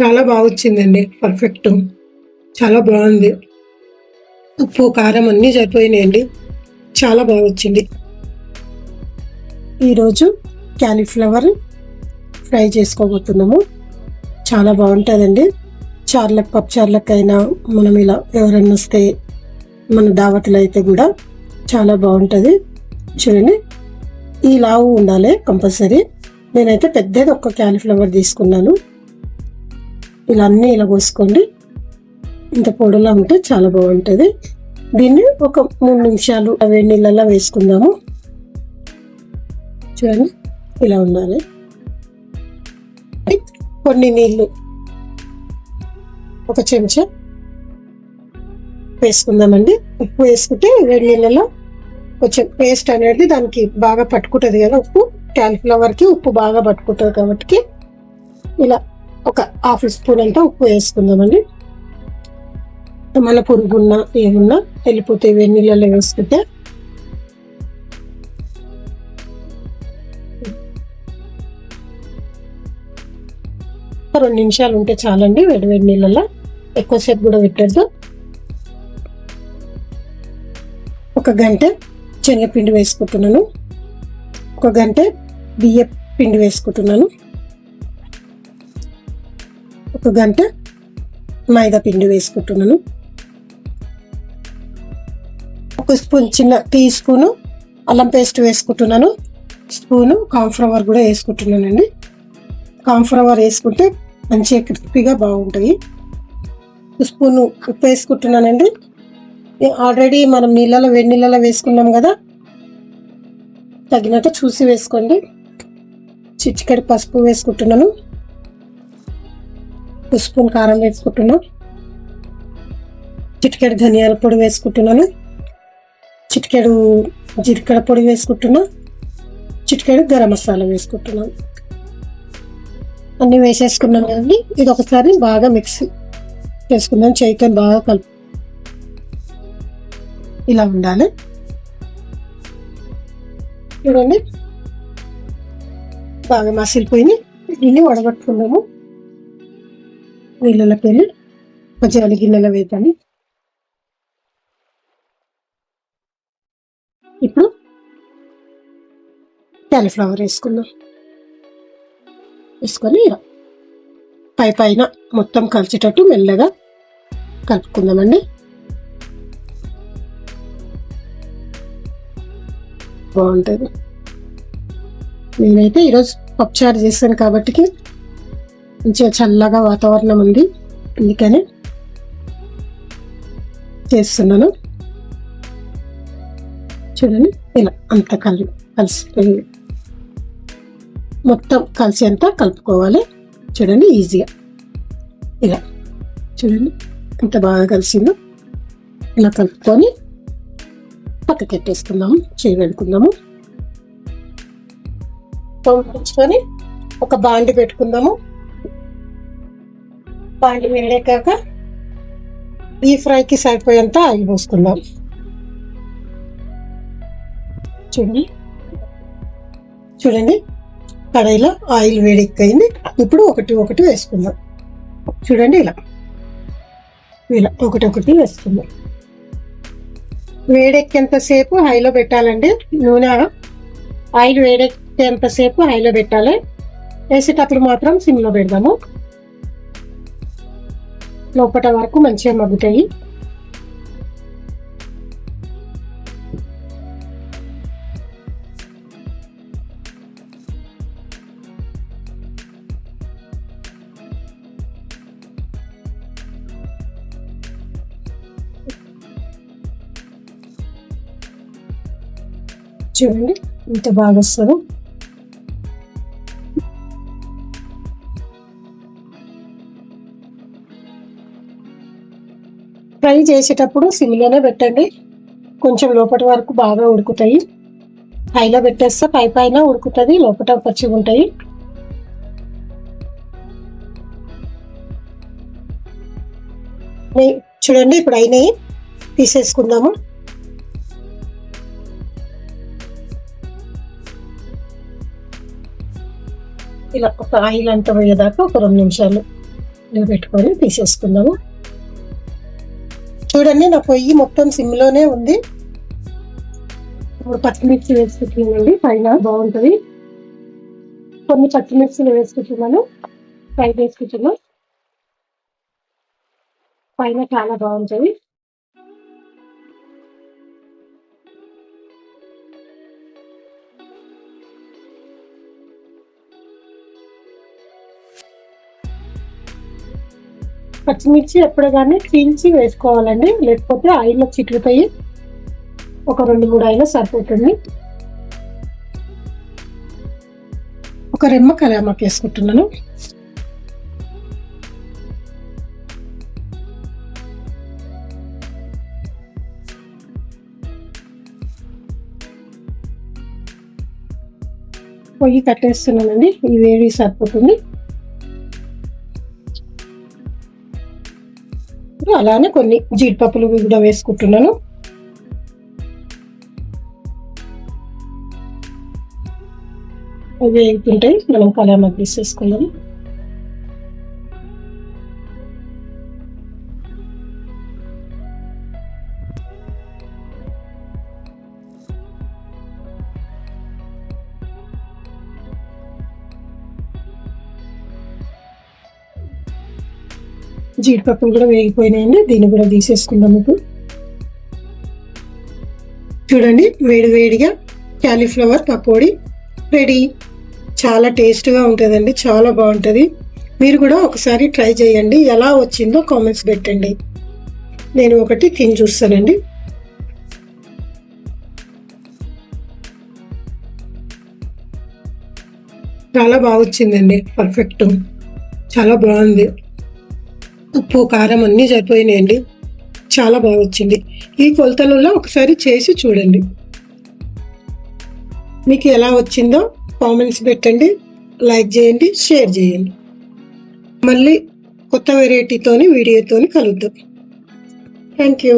చాలా బాగా వచ్చిందండి పర్ఫెక్ట్ చాలా బాగుంది. ఉప్పు కారం అన్నీ సరిపోయినాయండి. చాలా బాగా వచ్చింది ఈరోజు క్యాలీఫ్లవర్ ఫ్రై చేసుకోబోతున్నాము. చాలా బాగుంటుందండి. చార్లకు పప్పు చార్లకైనా మనం ఇలా ఎవరైనా వస్తే మన దావతులు అయితే కూడా చాలా బాగుంటుంది. చూడండి. ఈ లావు ఉండాలి కంపల్సరీ. నేనైతే పెద్దది ఒక క్యాలీఫ్లవర్ తీసుకున్నాను. ఇలా అన్నీ ఇలా పోసుకోండి. ఇంత పొడిలా ఉంటే చాలా బాగుంటుంది. దీన్ని ఒక మూడు నిమిషాలు వేడి నీళ్ళలో వేసుకుందాము. చూడండి ఇలా ఉండాలి. కొన్ని నీళ్ళు ఒక చెంచా వేసుకుందామండి. ఉప్పు వేసుకుంటే వేడి నీళ్ళలో కొంచెం పేస్ట్ అనేది దానికి బాగా పట్టుకుంటుంది కదా ఉప్పు. క్యాలిఫ్లవర్కి ఉప్పు బాగా పట్టుకుంటుంది కాబట్టి ఇలా ఒక హాఫ్ స్పూన్ అంతా ఉప్పు వేసుకుందామండి. మన పురుగున్నా ఏమున్నా వెళ్ళిపోతే వేడి వేసుకుంటే. రెండు నిమిషాలు ఉంటే చాలండి వేడి వేడి నీళ్ళలో ఎక్కువసేపు కూడా పెట్టద్దు. ఒక గంట శనగపిండి వేసుకుంటున్నాను. ఒక గంట బియ్య పిండి వేసుకుంటున్నాను. ఒక గంట మైదా పిండి వేసుకుంటున్నాను. ఒక స్పూన్ చిన్న టీ స్పూను అల్లం పేస్ట్ వేసుకుంటున్నాను. స్పూను కాన్ఫ్లవర్ కూడా వేసుకుంటున్నానండి. కాన్ఫ్లవర్ వేసుకుంటే మంచిగా క్రిస్పీగా బాగుంటాయి. స్పూను ఉప్పు వేసుకుంటున్నానండి. ఆల్రెడీ మనం నీళ్ళలో వేడి నీళ్ళలో వేసుకున్నాం కదా తగినట్టు చూసి వేసుకోండి. చిటికెడు పసుపు వేసుకుంటున్నాను. ఒక స్పూన్ కారం వేసుకుంటున్నాను చిటికెడు ధనియాల పొడి వేసుకుంటున్నాను. చిటికెడు జీలకర్ర పొడి వేసుకుంటున్నా. చిటికెడు గరం మసాలా వేసుకుంటున్నాను. అన్నీ వేసేసుకున్నాం కదండి. ఇది ఒకసారి బాగా మిక్స్ చేసుకుందాం. చేయితో బాగా కలుపు ఇలా ఉండాలి. చూడండి. బాగా మసిలిపోయి దీన్ని వడగట్టుకున్నాము. నీళ్ళలోకి వెళ్ళి కొంచెం అలి గిన్నెలో వేద్దాము ఇప్పుడు క్యాలీఫ్లవర్ వేసుకుందాం. వేసుకొని పై పైన మొత్తం కలిసేటట్టు మెల్లగా కలుపుకుందామండి. బాగుంటుంది. నేనైతే ఈరోజు పప్పుచారు చేశాను కాబట్టి మంచిగా చల్లగా వాతావరణం ఉంది. అందుకని చేస్తున్నాను. చూడండి ఇలా అంత కలి కలిసిపోయి మొత్తం కలిసి అంతా కలుపుకోవాలి. చూడండి ఈజీగా ఇలా. చూడండి ఎంత బాగా కలిసిందో. ఇలా కలుపుకొని పక్కకెట్టేసుకుందాము చేయి పెట్టుకుందాము పంపించుకొని ఒక బాండి పెట్టుకుందాము. పాయింట్ వేడెక్కాక ఈ ఫ్రైకి సరిపోయేంత ఆయిల్ పోసుకుందాం. చూడండి. చూడండి. కడాయిలో ఆయిల్ వేడెక్కైంది ఇప్పుడు ఒకటి ఒకటి వేసుకుందాం. చూడండి ఇలా. ఇలా ఒకటి ఒకటి వేసుకుందాం. వేడెక్కేంతసేపు హైలో పెట్టాలండి. నూనె ఆయిల్ వేడెక్కేంతసేపు హైలో పెట్టాలి. వేసేటప్పుడు మాత్రం సిమ్లో పెడదాము. లోపల వరకు మంచిగా మగ్గుతాయి. చూడండి ఇంత బాగా వస్తుంది. చేసేటప్పుడు సిమ్లోనే పెట్టండి. కొంచెం లోపటి వరకు బాగా ఉడుకుతాయి. పైన పెట్టేస్తే పై పైన ఉడుకుతుంది లోపల పచ్చిగా ఉంటాయి. చూడండి ఇప్పుడు అయినాయి. తీసేసుకుందాము. ఇలా ఒక ఆయిల్ అంతా పోయేదాకా ఒక రెండు నిమిషాలు పెట్టుకొని తీసేసుకుందాము. చూడండి నా పొయ్యి మొత్తం సిమ్లోనే ఉంది. ఇప్పుడు పచ్చిమిర్చి వేసుకుంటున్నామండి పైన బాగుంటుంది. కొన్ని పచ్చిమిర్చిలు వేసుకుంటున్నాను ఫ్రై చేసుకుంటున్నాం. పైన చాలా బాగుంటుంది. పచ్చిమిర్చి ఎప్పుడు కానీ చీల్చి వేసుకోవాలండి. లేకపోతే ఆయిల్లో చిట్లిపోయి ఒక రెండు మూడు ఆయిల్ సరిపోతుంది. ఒక రెమ్మ కలామాకు వేసుకుంటున్నాను. పొయ్యి కట్టేస్తున్నానండి. ఈ వేడి సరిపోతుంది. అలానే కొన్ని జీడిపప్పులు కూడా వేసుకుంటున్నాను. అవి వేగుతుంటాయి. మనం కలామాకు తీసేసుకుందాం జీడిపప్పులు కూడా వేగిపోయినాయండి. దీన్ని కూడా తీసేసుకుందాం ఇప్పుడు. చూడండి వేడి వేడిగా క్యాలీఫ్లవర్ పకోడీ రెడీ. చాలా టేస్ట్గా ఉంటుందండి చాలా బాగుంటుంది. మీరు కూడా ఒకసారి ట్రై చేయండి ఎలా వచ్చిందో కామెంట్స్ పెట్టండి. నేను ఒకటి తిని చూస్తానండి. చాలా బాగా వచ్చిందండి పర్ఫెక్ట్. చాలా బాగుంది. ఉప్పు కారం అన్నీ సరిపోయినాయండి. చాలా బాగా వచ్చింది ఈ కొలతలలో ఒకసారి చేసి చూడండి. మీకు ఎలా వచ్చిందో కామెంట్స్ పెట్టండి లైక్ చేయండి షేర్ చేయండి. మళ్ళీ కొత్త వెరైటీతోని వీడియోతోని కలుద్దాం. Thank you